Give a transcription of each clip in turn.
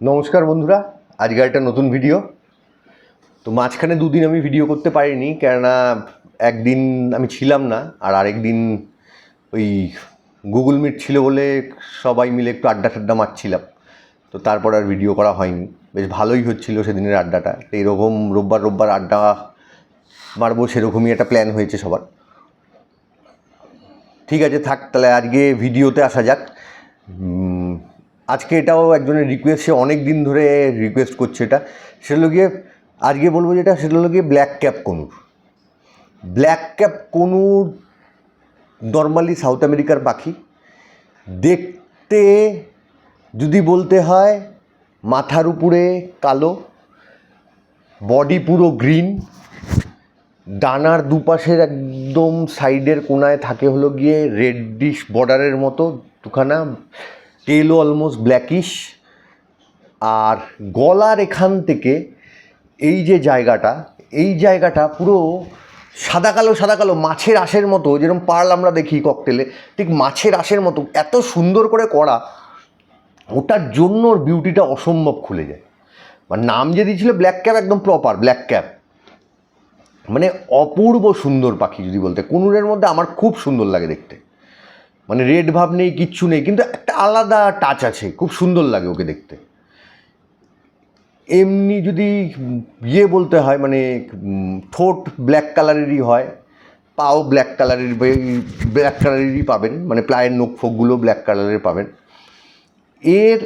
নমস্কার বন্ধুরা আজকে একটা নতুন ভিডিও তো মাঝখানে দুদিন আমি ভিডিও করতে পারিনি, কেননা একদিন আমি ছিলাম না, আর আরেক দিন ওই গুগল মিট ছিল বলে সবাই মিলে একটু আড্ডা টাড্ডা মারছিলাম। তো তারপর আর ভিডিও করা হয়নি। বেশ ভালোই হচ্ছিল সেদিনের আড্ডাটা। তো এরকম রোববার রোববার আড্ডা মারবো সেরকমই একটা প্ল্যান হয়েছে সবার। ঠিক আছে, থাক, তাহলে আজকে ভিডিওতে আসা যাক। আজকে এটাও একজনের রিকোয়েস্ট সে অনেক দিন ধরে রিকোয়েস্ট করছে এটা। সেটা গিয়ে, আজকে বলব যেটা, সেটা হলো গিয়ে black cap conure. Black cap conure normally south আমেরিকার পাখি। দেখতে যদি বলতে হয়, মাথার উপরে কালো বডি পুরো গ্রিন ডানার দুপাশের একদম সাইডের কোনায় থাকে হলো গিয়ে রেডিশ বর্ডারের মতো, দুখানা টেলও অলমোস্ট ব্ল্যাকিশ আর গলার এখান থেকে এই যে জায়গাটা, এই জায়গাটা পুরো সাদা কালো সাদা কালো, মাছের আশের মতো, যেরকম পার্ল আমরা দেখি ককটেলে ঠিক মাছের আশের মতো, এত সুন্দর করে করা, ওটার জন্য ওর বিউটিটা অসম্ভব খুলে যায়। মানে নাম যে দিয়েছিল ব্ল্যাক ক্যাপ একদম প্রপার ব্ল্যাক ক্যাপ মানে অপূর্ব সুন্দর পাখি যদি বলতে, কুনুরের মধ্যে আমার খুব সুন্দর লাগে দেখতে। মানে রেড ভাব নেই, কিচ্ছু নেই, কিন্তু একটা আলাদা টাচ আছে, খুব সুন্দর লাগে ওকে দেখতে। এমনি যদি ইয়ে বলতে হয় মানে ঠোঁট ব্ল্যাক কালারেরই হয়, পাও ব্ল্যাক কালারের ব্ল্যাক কালারেরই পাবেন মানে প্লায়ের নখ ফোকগুলো ব্ল্যাক কালারের পাবেন। এর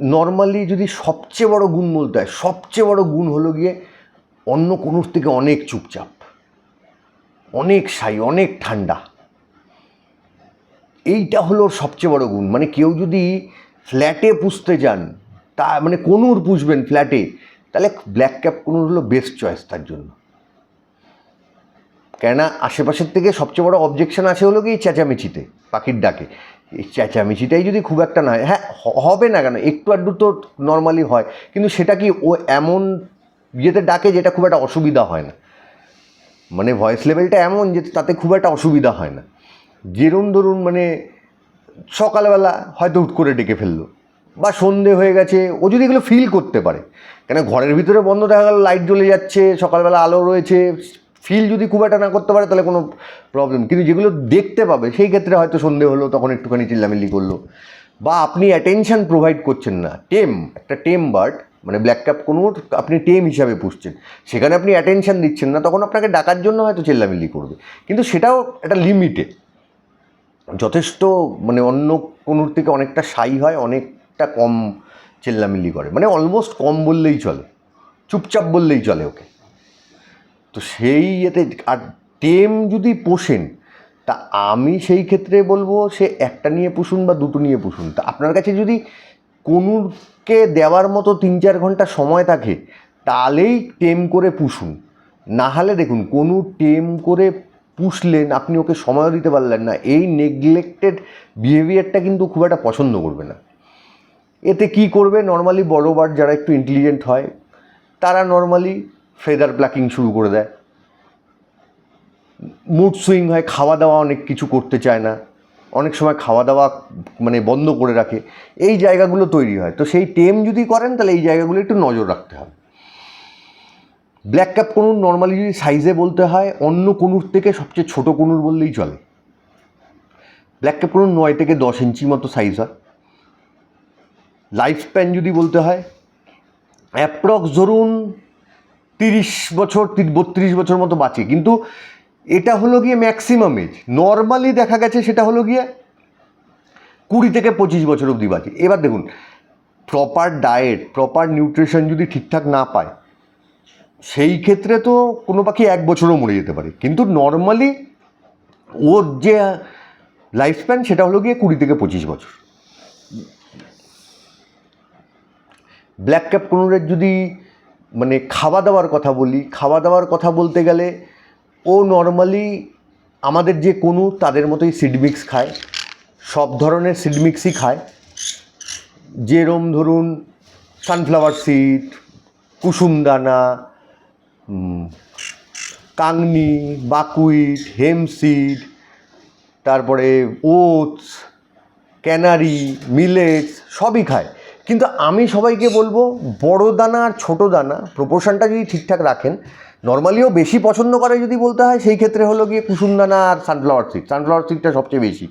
নর্মালি যদি সবচেয়ে বড় গুণ বলতে হয়, সবচেয়ে বড় গুণ হলো গিয়ে অন্য কোনোর থেকে অনেক চুপচাপ, অনেক সাই অনেক ঠান্ডা। এইটা হলো সবচেয়ে বড় গুণ। মানে কেউ যদি ফ্ল্যাটে পুষতে যান, তা মানে কোনুর পুষবেন ফ্ল্যাটে, তাহলে ব্ল্যাক ক্যাপ কোনুর হলো বেস্ট চয়েস তার জন্য। কেননা আশেপাশের থেকে সবচেয়ে বড় অবজেকশন আছে হলো কি চেঁচামেচিতে, পাখির ডাকে। এই চেঁচামেচিটাই যদি খুব একটা না হয় হ্যাঁ হবে না কেন? একটু আধটু তো নর্মালি হয়। কিন্তু সেটা কি ও এমন ইয়েতে ডাকে যেটা খুব একটা অসুবিধা হয় না। মানে ভয়েস লেভেলটা এমন যে তাতে খুব একটা অসুবিধা হয় না। যেরম ধরুন মানে সকালবেলা হয়তো হুট করে ডেকে ফেলল, বা সন্ধে হয়ে গেছে, ও যদি এগুলো ফিল করতে পারে। কেন ঘরের ভিতরে বন্ধ দেখা গেল লাইট জ্বলে যাচ্ছে, সকালবেলা আলো রয়েছে ফিল যদি খুব একটা না করতে পারে তাহলে কোনো প্রবলেম কিন্তু যেগুলো দেখতে পাবে, সেই ক্ষেত্রে হয়তো সন্ধে হলো, তখন একটুখানি চিল্লামিল্লি করল। বা আপনি অ্যাটেনশন প্রোভাইড করছেন না টেম একটা টেম বার্ড মানে ব্ল্যাক ক্যাপ কোনো, আপনি টেম হিসাবে পুষছেন। সেখানে আপনি অ্যাটেনশন দিচ্ছেন না, তখন আপনাকে ডাকার জন্য হয়তো চিল্লামিল্লি করবে। কিন্তু সেটাও একটা লিমিটে যথেষ্ট মানে অন্য কোনোর থেকে অনেকটা সাই হয়, অনেকটা কম চেল্লামিল্লি করে। মানে অলমোস্ট কম বললেই চলে, চুপচাপ বললেই চলে ওকে। তো সেই ইয়েতে, আর টেম যদি পোষেন, তা আমি সেই ক্ষেত্রে বলব সে একটা নিয়ে পুষুন বা দুটো নিয়ে পুষুন। তা আপনার কাছে যদি কোনুরকে দেওয়ার মতো তিন চার ঘণ্টা সময় থাকে, তাহলেই টেম করে পুষুন। না হলে দেখুন কোনো টেম করে পুষলেন, আপনি ওকে সময়ও দিতে পারলেন না। এই নেগলেক্টেড বিহেভিয়ারটা কিন্তু খুব একটা পছন্দ করবে না। এতে কি করবে? নর্মালি বড় বার্ড যারা একটু ইন্টেলিজেন্ট হয়, তারা নর্মালি ফেদার প্লাকিং শুরু করে দেয়। মুড সুইং হয় খাওয়া দাওয়া অনেক কিছু করতে চায় না। অনেক সময় খাওয়া দাওয়া মানে বন্ধ করে রাখে। এই জায়গাগুলো তৈরি হয়। তো সেই টেম যদি করেন, তাহলে এই জায়গাগুলো একটু নজর রাখতে হবে। ব্ল্যাক ক্যাপ কনুর নর্মালি যদি সাইজে বলতে হয়, অন্য কনুর থেকে সবচেয়ে ছোট কনুর বললেই চলে। ব্ল্যাক ক্যাপ কনুর নয় থেকে দশ ইঞ্চি মতো সাইজ হয়। লাইফ স্প্যান যদি বলতে হয় অ্যাপ্রক্স ধরুন তিরিশ বছর বত্রিশ বছর মতো বাঁচে। কিন্তু এটা হলো গিয়ে ম্যাক্সিমাম এজ নর্মালি দেখা গেছে সেটা হলো গিয়ে কুড়ি থেকে পঁচিশ বছর অবধি বাঁচে। এবার দেখুন প্রপার ডায়েট প্রপার নিউট্রিশন যদি ঠিকঠাক না পায় সেই ক্ষেত্রে তো কোনো পাখি এক বছরও মরে যেতে পারে। কিন্তু নর্মালি ওর যে লাইফ স্প্যান সেটা হলো গিয়ে কুড়ি থেকে পঁচিশ বছর। ব্ল্যাক ক্যাপ কোনুরের যদি মানে খাওয়া দাওয়ার কথা বলি খাওয়া দাওয়ার কথা বলতে গেলে ও নর্মালি আমাদের যে কোনো তাদের মতোই সিড মিক্স খায়। সব ধরনের সিড মিক্সই খায়। যেরম ধরুন সানফ্লাওয়ার সিড কুসুমদানা উম, কাংনি, বাকুইট, হেমসিড, তারপরে ওটস, ক্যানারি, মিলেটস সবই খায়। কিন্তু আমি সবাইকে বলব, বড় দানা আর ছোটো দানা প্রপোর্শনটা যদি ঠিকঠাক রাখেন নর্মালিও বেশি পছন্দ করে যদি বলতে হয়, সেই ক্ষেত্রে হলো গিয়ে কুসুম দানা আর সানফ্লাওয়ার সিড সানফ্লাওয়ার সিডটা সবচেয়ে বেশি।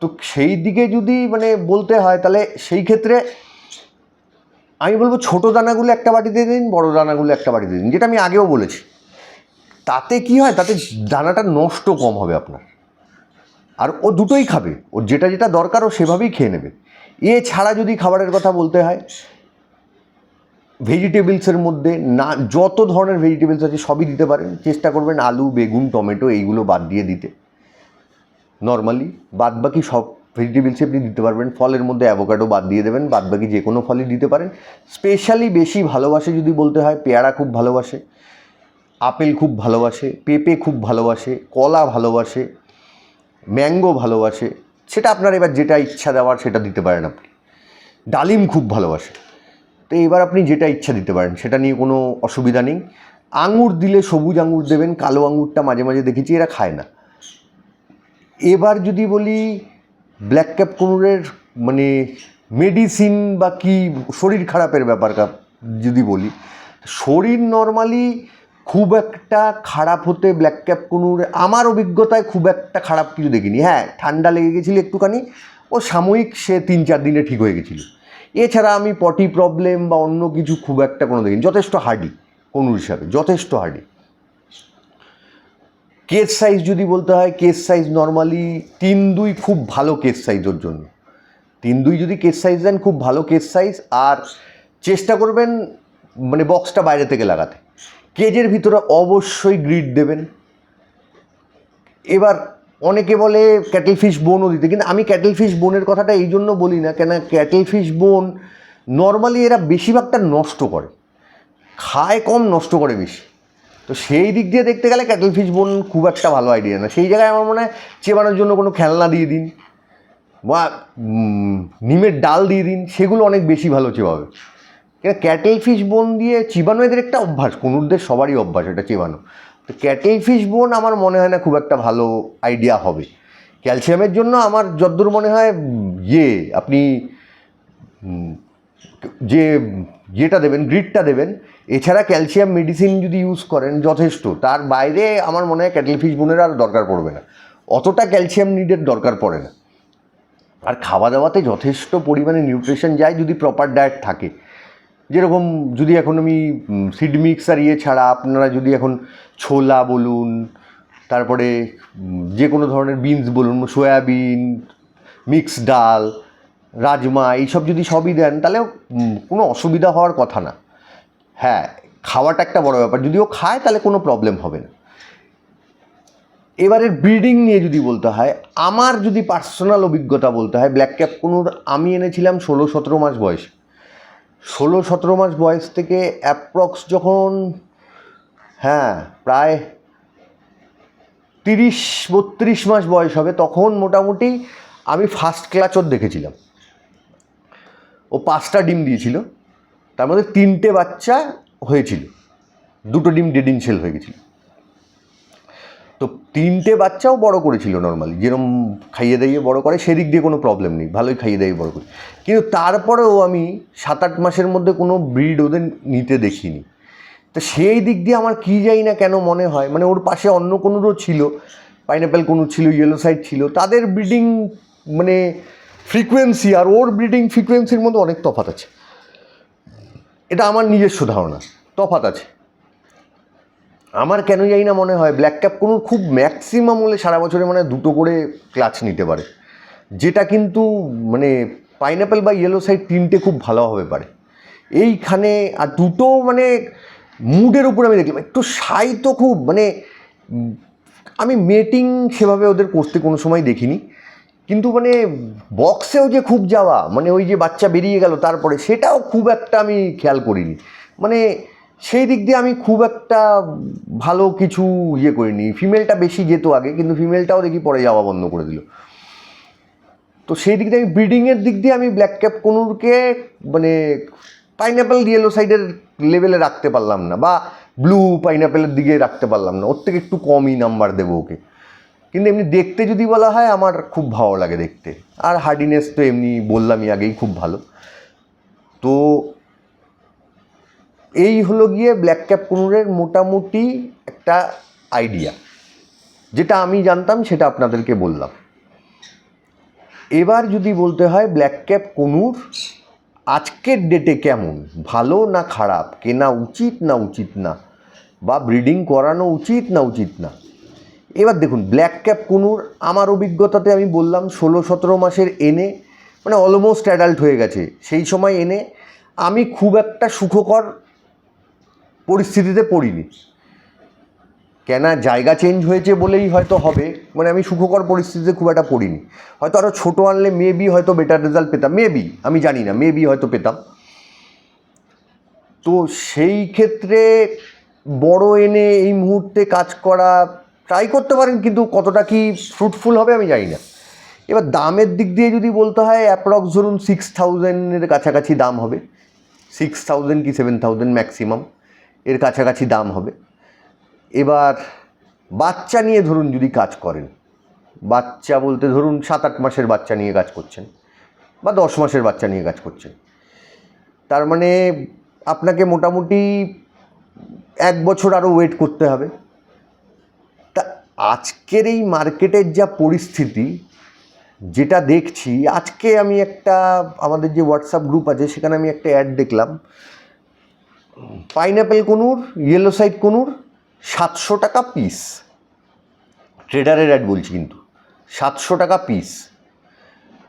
তো সেই দিকে যদি মানে বলতে হয়, তাহলে সেই ক্ষেত্রে আমি বলব ছোটো দানাগুলো একটা বাটিতে দিন, বড় দানাগুলো একটা বাটিতে দিন, যেটা আমি আগেও বলেছি। তাতে কি হয়, তাতে দানাটা নষ্ট কম হবে আপনার। আর ও দুটোই খাবে ওর যেটা যেটা দরকার ও সেভাবেই খেয়ে নেবে। এছাড়া যদি খাবারের কথা বলতে হয়, ভেজিটেবলসের মধ্যে না, যত ধরনের ভেজিটেবলস আছে সবই দিতে পারেন। চেষ্টা করবেন আলু, বেগুন, টমেটো, এইগুলো বাদ দিয়ে দিতে। নর্মালি বাদ বাকি সব ভেজিটেবলসই আপনি দিতে পারবেন। ফলের মধ্যে অ্যাভোকাডো বাদ দিয়ে দেবেন বাদ বাকি যে কোনো ফলই দিতে পারেন। স্পেশালি বেশি ভালোবাসে যদি বলতে হয়, পেয়ারা খুব ভালোবাসে, আপেল খুব ভালোবাসে, পেঁপে খুব ভালোবাসে, কলা ভালোবাসে, ম্যাঙ্গো ভালোবাসে, সেটা আপনার এবার যেটা ইচ্ছা দেওয়ার সেটা দিতে পারেন আপনি। ডালিম খুব ভালোবাসে। তো এবার আপনি যেটা ইচ্ছা দিতে পারেন, সেটা নিয়ে কোনো অসুবিধা নেই। আঙুর দিলে সবুজ আঙুর দেবেন, কালো আঙুরটা মাঝে মাঝে দেখেছি এরা খায় না। এবার যদি বলি ব্ল্যাক ক্যাপ কোনুরের মানে মেডিসিন বা কি শরীর খারাপের ব্যাপারটা যদি বলি, শরীর নর্মালি খুব একটা খারাপ হতে ব্ল্যাক ক্যাপ কোনুর আমার অভিজ্ঞতায় খুব একটা খারাপ কিছু দেখিনি। হ্যাঁ ঠান্ডা লেগে গেছিল একটুখানি, ও সাময়িক সে তিন চার দিনে ঠিক হয়ে গেছিল। এছাড়া আমি পটি প্রবলেম বা অন্য কিছু খুব একটা কোনো দেখিনি, যথেষ্ট হার্ডি কোনুর হিসাবে, যথেষ্ট হার্ডি কেস সাইজ যদি বলতে হয়, কেস সাইজ নর্মালি তিন দুই খুব ভালো কেস সাইজ ওর জন্য। তিন দুই যদি কেস সাইজ দেন, খুব ভালো কেস সাইজ। আর চেষ্টা করবেন মানে বক্সটা বাইরে থেকে লাগাতে। কেজের ভিতরে অবশ্যই গ্রিড দেবেন। এবার অনেকে বলে ক্যাটেল ফিশ বোনও দিতে, কিন্তু আমি ক্যাটেল ফিশ বোনের কথাটা এই জন্য বলি না কেন ক্যাটেল ফিশ বোন নর্মালি এরা বেশিরভাগটা নষ্ট করে। খায় কম, নষ্ট করে বেশি। তো সেই দিক দিয়ে দেখতে গেলে ক্যাটেল ফিশ বোন খুব একটা ভালো আইডিয়া না। সেই জায়গায় আমার মনে হয় চেবানোর জন্য কোনো খেলনা দিয়ে দিন বা নিমের ডাল দিয়ে দিন, সেগুলো অনেক বেশি ভালো চেবাবে। কেন ক্যাটেল ফিশ বোন দিয়ে চিবানো এদের একটা অভ্যাস কোনুরদের সবারই অভ্যাস এটা চেবানো। তো ক্যাটেল ফিশ বোন আমার মনে হয় না খুব একটা ভালো আইডিয়া হবে। ক্যালসিয়ামের জন্য আমার যদ্দূর মনে হয় ইয়ে আপনি যে যেটা দেবেন গ্রিডটা দেবেন। এছাড়া ক্যালসিয়াম মেডিসিন যদি ইউজ করেন যথেষ্ট, তার বাইরে আমার মনে হয় ক্যাটেল ফিশ বোনের আর দরকার পড়বে না। অতটা ক্যালসিয়াম নিডের দরকার পড়ে না। আর খাওয়া দাওয়াতে যথেষ্ট পরিমাণে নিউট্রিশন যায় যদি প্রপার ডায়েট থাকে। যেরকম যদি এখন আমি সিড মিক্স আর ইয়ে ছাড়া আপনারা যদি এখন ছোলা বলুন, তারপরে যে কোনো ধরনের বিনস বলুন সয়াবিন মিক্স ডাল রাজমা এইসব যদি সবই দেন তাহলে কোনো অসুবিধা হওয়ার কথা না। হ্যাঁ খাওয়াটা একটা বড় ব্যাপার। যদিও খায় তাহলে কোনো প্রবলেম হবে না। এবারের ব্রিডিং নিয়ে যদি বলতে হয় আমার যদি পার্সোনাল অভিজ্ঞতা বলতে হয় ব্ল্যাক ক্যাপ কোনোর আমি এনেছিলাম ষোলো সতেরো মাস বয়স। ষোলো সতেরো মাস বয়স থেকে অ্যাপ্রক্স যখন হ্যাঁ প্রায় তিরিশ বত্রিশ মাস বয়স হবে তখন মোটামুটি আমি ফার্স্ট ক্লাচর দেখেছিলাম। ও পাঁচটা ডিম দিয়েছিল। তার মধ্যে তিনটে বাচ্চা হয়েছিল। দুটো ডিম ডেডিং সেল হয়ে গেছিল। তো তিনটে বাচ্চাও বড় করেছিল নর্মালি যেরকম খাইয়ে দাইয়ে বড় করে, সেদিক দিয়ে কোনো প্রবলেম নেই। ভালোই খাইয়ে দাইয়ে বড় করে। কিন্তু তারপরেও আমি সাত আট মাসের মধ্যে কোনো ব্রিড ওদের নিতে দেখিনি। তো সেই দিক দিয়ে আমার কী যাই না কেন মনে হয় মানে ওর পাশে অন্য কোনোরও ছিল পাইনাপেল কোনো ছিল ইয়েলো সাইড ছিল, তাদের ব্রিডিং মানে ফ্রিকোয়েন্সি আর ওর ব্রিডিং ফ্রিকোয়েন্সির মধ্যে অনেক তফাত আছে। এটা আমার নিজস্ব ধারণা তফাত আছে। আমার কেন জানি না মনে হয় ব্ল্যাক ক্যাপ কোনো খুব ম্যাক্সিমাম হলে সারা বছরে মানে দুটো করে ক্লাচ নিতে পারে। যেটা কিন্তু মানে পাইনাপেল বা ইয়েলো সাইড তিনটে খুব ভালোভাবে পারে। এইখানে আর দুটো মানে মুডের উপর আমি দেখলাম, একটু সাই তো খুব মানে আমি মেটিং সেভাবে ওদের করতে কোনো সময় দেখিনি। কিন্তু মানে বক্সেও যে খুব যাওয়া মানে ওই যে বাচ্চা বেরিয়ে গেল তারপরে, সেটাও খুব একটা আমি খেয়াল করিনি। মানে সেই দিক দিয়ে আমি খুব একটা ভালো কিছু ইয়ে করিনি। ফিমেলটা বেশি যেত আগে, কিন্তু ফিমেলটাও দেখি পরে যাওয়া বন্ধ করে দিল। তো সেই দিক দিয়ে আমি ব্রিডিংয়ের দিক দিয়ে আমি ব্ল্যাক ক্যাপ কোনুরকে মানে পাইনাপেল ইয়েলো সাইডের লেভেলে রাখতে পারলাম না, বা ব্লু পাইনাপেলের দিকে রাখতে পারলাম না। ওর থেকে একটু কমই নাম্বার দেবো ওকে। কিন্তু এমনি দেখতে যদি বলা হয়, আমার খুব ভালো লাগে দেখতে। আর হার্ডিনেস তো এমনি বললামই আগেই, খুব ভালো। তো এই হলো গিয়ে ব্ল্যাক ক্যাপ কুনুরের মোটামুটি একটা আইডিয়া যেটা আমি জানতাম, সেটা আপনাদেরকে বললাম। এবার যদি বলতে হয় ব্ল্যাক ক্যাপ কনুর আজকের ডেটে কেমন? ভালো না খারাপ? কেনা উচিত না উচিত না? বা ব্রিডিং করানো উচিত না উচিত না? এবার দেখুন ব্ল্যাক ক্যাপ কুনুর আমার অভিজ্ঞতাতে আমি বললাম ষোলো, সতেরো মাসের এনে মানে অলমোস্ট অ্যাডাল্ট হয়ে গেছে। সেই সময় এনে আমি খুব একটা সুখকর পরিস্থিতিতে পড়িনি। কেনা, জায়গা চেঞ্জ হয়েছে বলেই হয়তো হবে মানে আমি সুখকর পরিস্থিতিতে খুব একটা পড়িনি। হয়তো আরও ছোটো আনলে মেবি হয়তো বেটার রেজাল্ট পেতাম মেবি আমি জানি না মেবি হয়তো পেতাম। তো সেই ক্ষেত্রে বড় এনে এই মুহূর্তে কাজ করা ট্রাই করতে পারেন, কিন্তু কতটা কি ফ্রুটফুল হবে আমি জানি না। এবার দামের দিক দিয়ে যদি বলতে হয় অ্যাপ্রক্স ধরুন সিক্স থাউজেন্ডের কাছাকাছি দাম হবে। সিক্স থাউজেন্ড কি সেভেন থাউজেন্ড ম্যাক্সিমাম এর কাছাকাছি দাম হবে। এবার বাচ্চা নিয়ে ধরুন যদি কাজ করেন, বাচ্চা বলতে ধরুন সাত আট মাসের বাচ্চা নিয়ে কাজ করছেন, বা দশ মাসের বাচ্চা নিয়ে কাজ করছেন। তার মানে আপনাকে মোটামুটি এক বছর আরও ওয়েট করতে হবে। আজকের এই মার্কেটের যা পরিস্থিতি, যেটা দেখছি, আজকে আমি একটা, আমাদের যে হোয়াটসঅ্যাপ গ্রুপ আছে, সেখানে আমি একটা অ্যাড দেখলাম। Pineapple conure yellow side conure, সাতশো টাকা পিস ট্রেডারের অ্যাড বলছি কিন্তু, সাতশো টাকা পিস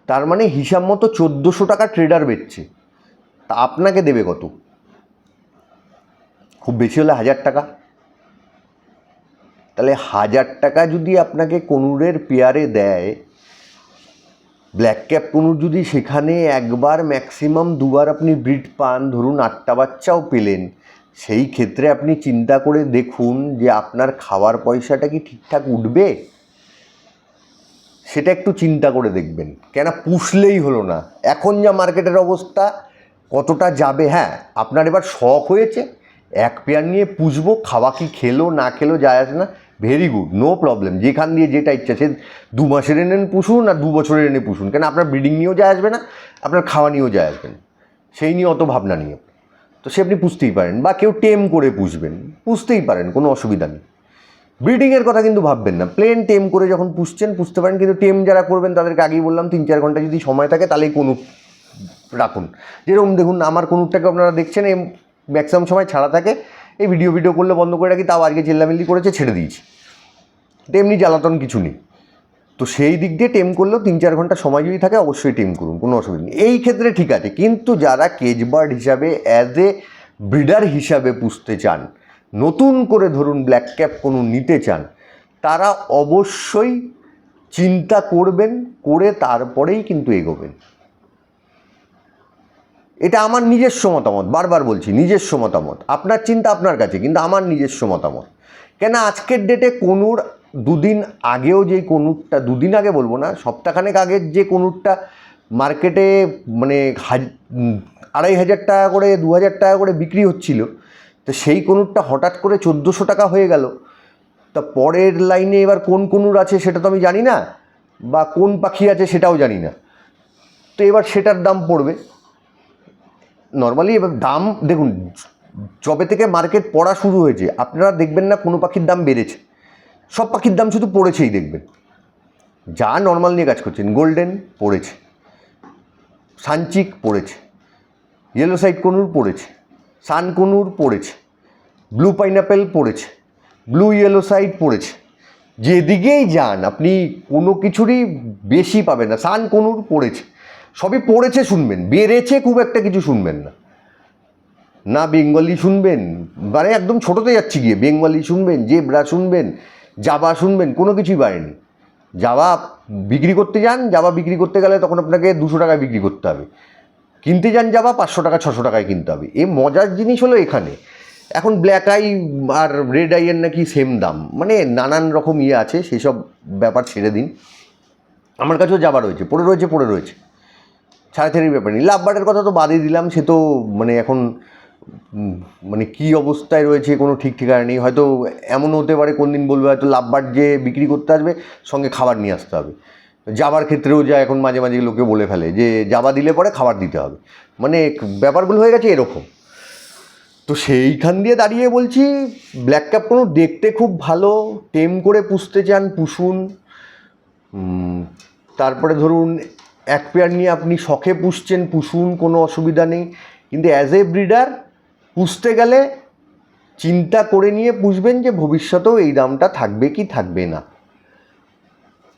তার মানে হিসাব মতো চোদ্দোশো টাকা ট্রেডার বেচছে। তা আপনাকে দেবে কত? খুব বেশি হলে হাজার টাকা। তাহলে হাজার টাকা যদি আপনাকে কনুরের পেয়ারে দেয় ব্ল্যাক ক্যাপ কনুর যদি সেখানে একবার ম্যাক্সিমাম দুবার আপনি ব্রিড পান, ধরুন আটটা বাচ্চাও পেলেন, সেই ক্ষেত্রে আপনি চিন্তা করে দেখুন যে আপনার খাওয়ার পয়সাটা কি ঠিকঠাক উঠবে? সেটা একটু চিন্তা করে দেখবেন। কেন পুষলেই হলো না। এখন যা মার্কেটের অবস্থা, কতটা যাবে? হ্যাঁ আপনার এবার শখ হয়েছে। এক পেয়ার নিয়ে পুষবো, খাওয়া কি খেলো, না খেলো, যায় আসে না। ভেরি গুড নো প্রবলেম যেখান দিয়ে যেটা ইচ্ছা, সে দু মাসের এনে পুষুন আর দু বছরের এনে পুষুন। কেন? আপনার ব্রিডিং নিয়েও যায় আসবে না, আপনার খাওয়া নিয়েও যায় আসবে না। সেই নিয়ে অত ভাবনা নিয়ে তো সে আপনি পুষতেই পারেন বা কেউ টেম করে পুষবেন। পুষতেই পারেন, কোনো অসুবিধা নেই। ব্রিডিংয়ের কথা কিন্তু ভাববেন না। প্লেন টেম করে যখন পুষছেন, পুষতে পারেন, কিন্তু টেম যারা করবেন, তাদেরকে আগেই বললাম, তিন চার ঘণ্টা যদি সময় থাকে তাহলেই কোনো রাখুন। যেরকম দেখুন, আমার কোনুরটাকে আপনারা দেখছেন এই ম্যাক্সিমাম সময় ছাড়া থাকে। এই ভিডিও ভিডিও করলে বন্ধ করে রাখি, তাও আজকে চিল্লামিল্লি করেছে, ছেড়ে দিয়েছি। তো এমনি জ্বালাতন কিছু নেই। তো সেই দিক দিয়ে টেম করলেও তিন চার ঘণ্টা সময় যদি থাকে, অবশ্যই টেম করুন, কোনো অসুবিধা নেই। এই ক্ষেত্রে ঠিক আছে, কিন্তু যারা কেজবার্ড হিসাবে অ্যাজ এ ব্রিডার হিসাবে পুষতে চান, নতুন করে ধরুন ব্ল্যাক ক্যাপ কোনো নিতে চান, তারা অবশ্যই চিন্তা করবেন, করে তারপরেই কিন্তু এগোবেন। এটা আমার নিজস্ব মতামত, বারবার বলছি, নিজস্ব মতামত। আপনার চিন্তা আপনার কাছে, কিন্তু আমার নিজস্ব মতামত। কেন আজকের ডেটে কনুর দুদিন আগেও যে কনুরটা দুদিন আগে বলব না, সপ্তাহখানেক আগের যে কনুরটা মার্কেটে মানে আড়াই হাজার টাকা করে, দু হাজার টাকা করে বিক্রি হচ্ছিল, তো সেই কনুরটা হঠাৎ করে চোদ্দোশো টাকা হয়ে গেল। তা পরের লাইনে এবার কোন কনুর আছে সেটা তো আমি জানি না, বা কোন পাখি আছে সেটাও জানি না। তো এবার সেটার দাম পড়বে। নর্মালি এবার দাম, দেখুন, যবে থেকে মার্কেট পড়া শুরু হয়েছে, আপনারা দেখবেন না কোনো পাখির দাম বেড়েছে। সব পাখির দাম শুধু পড়েছেই দেখবেন। যা নর্মাল নিয়ে কাজ করছেন গোল্ডেন পড়েছে, সানচিক পড়েছে ইয়েলো সাইড কনুর পড়েছে সান কনুর পড়েছে ব্লু পাইনাপেল পড়েছে ব্লু ইয়েলো সাইড পড়েছে। যেদিকেই যান, আপনি কোনো কিছুরই বেশি পাবেন না সান কনুর পড়েছে। সবই পড়েছে শুনবেন, বেড়েছে খুব একটা কিছু শুনবেন না। না বেঙ্গলি শুনবেন মানে একদম ছোটোতে যাচ্ছি গিয়ে, বেঙ্গলি শুনবেন, জেব্রা শুনবেন জাবা শুনবেন, কোনো কিছুই বাড়েনি। জাবা বিক্রি করতে যান জাবা বিক্রি করতে গেলে তখন আপনাকে দুশো টাকায় বিক্রি করতে হবে। কিনতে যান যাবা, পাঁচশো টাকা, ছশো টাকায় কিনতে হবে। এই মজার জিনিস হলো এখানে। এখন ব্ল্যাক আই আর রেড আইয়ের নাকি সেম দাম। মানে নানান রকম ইয়ে আছে, সেসব ব্যাপার ছেড়ে দিন। আমার কাছেও যাবা রয়েছে, পড়ে রয়েছে পড়ে রয়েছে। ছাড়াছাড়ির ব্যাপার নেই। লাভবার্ডের কথা তো বাদই দিলাম, সে তো মানে এখন মানে কি অবস্থায় রয়েছে কোনো ঠিক ঠিকানা নেই। হয়তো এমন হতে পারে কোন দিন বলবে হয়তো লাভবার্ড যে বিক্রি করতে আসবে, সঙ্গে খাবার নিয়ে আসতে হবে। যাবার ক্ষেত্রেও যা এখন মাঝে মাঝে লোকে বলে ফেলে যে যাবা দিলে পরে খাবার দিতে হবে। মানে ব্যাপারগুলো হয়ে গেছে এরকম। তো সেইখান দিয়ে দাঁড়িয়ে বলছি ব্ল্যাক ক্যাপ কোনো দেখতে খুব ভালো, টেম করে পুষতে চান, পুষুন। তারপরে ধরুন এক পেয়ার নিয়ে আপনি শখে পুষছেন, পুষুন, কোনো অসুবিধা নেই। কিন্তু অ্যাজ এ ব্রিডার পুষতে গেলে চিন্তা করে নিয়ে পুষবেন যে ভবিষ্যতেও এই দামটা থাকবে কি থাকবে না।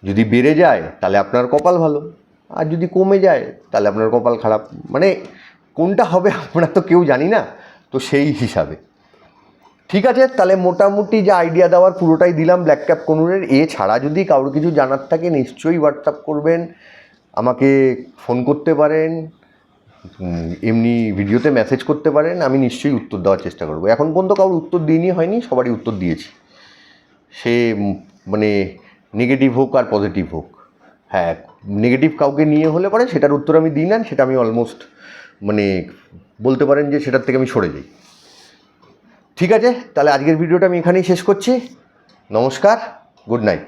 যদি বেড়ে যায়, তাহলে আপনার কপাল ভালো। আর যদি কমে যায়, তাহলে আপনার কপাল খারাপ। মানে কোনটা হবে আমরা তো কেউ জানি না, তো সেই হিসাবে। ঠিক আছে, তাহলে মোটামুটি যে আইডিয়া দেওয়ার পুরোটাই দিলাম ব্ল্যাক ক্যাপ কনুরের এ ছাড়া যদি কারোর কিছু জানার থাকে, নিশ্চয়ই হোয়াটসঅ্যাপ করবেন, আমাকে ফোন করতে পারেন। এমনি ভিডিওতে মেসেজ করতে পারেন, আমি নিশ্চয়ই উত্তর দেওয়ার চেষ্টা করব। এখন পর্যন্ত কারোর উত্তর দিইনি, হয়নি, সবারই উত্তর দিয়েছি। সে মানে নেগেটিভ হোক আর পজিটিভ হোক। হ্যাঁ নেগেটিভ কাউকে নিয়ে হলে পরে সেটার উত্তর আমি দিই না, সেটা আমি অলমোস্ট মানে বলতে পারেন যে সেটার থেকে আমি সরে যাই। ঠিক আছে, তাহলে আজকের ভিডিওটা আমি এখানেই শেষ করছি। নমস্কার গুড নাইট